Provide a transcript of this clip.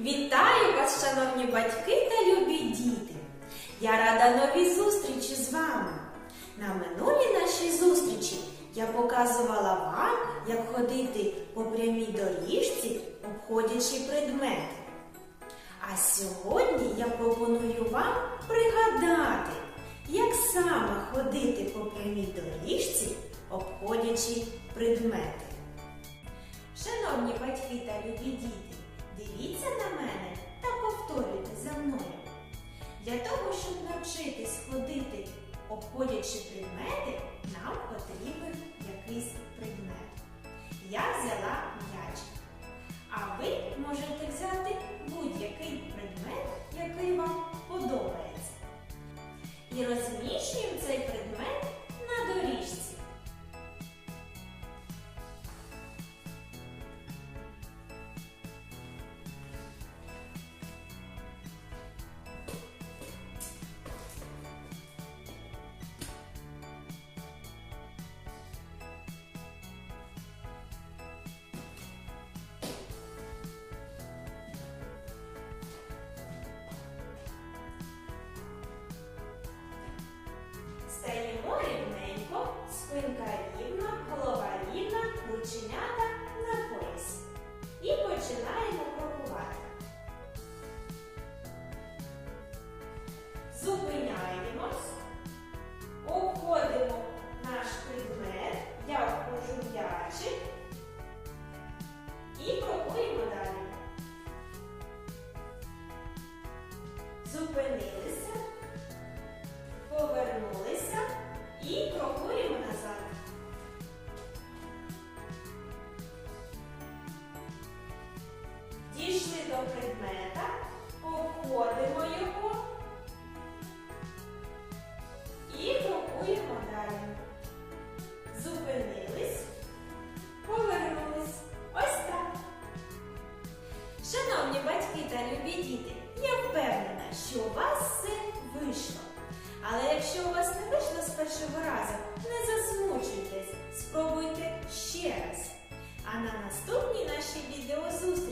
Вітаю вас, шановні батьки та любі діти! Я рада новій зустрічі з вами. На минулій нашій зустрічі я показувала вам, як ходити по прямій доріжці, обходячи предмети. А сьогодні я пропоную вам пригадати, як саме ходити по прямій доріжці, обходячи предмети. Шановні батьки та любі діти, Для того, щоб навчитись ходити, обходячи предмети, нам потрібен Зупинилися. Повернулися і крокуємо назад. Дійшли до предмета, Шановні батьки та любі діти, я впевнена, що у вас все вийшло. Але якщо у вас не вийшло з першого разу, не засмучуйтесь, спробуйте ще раз. А на наступній нашій відеозустрічі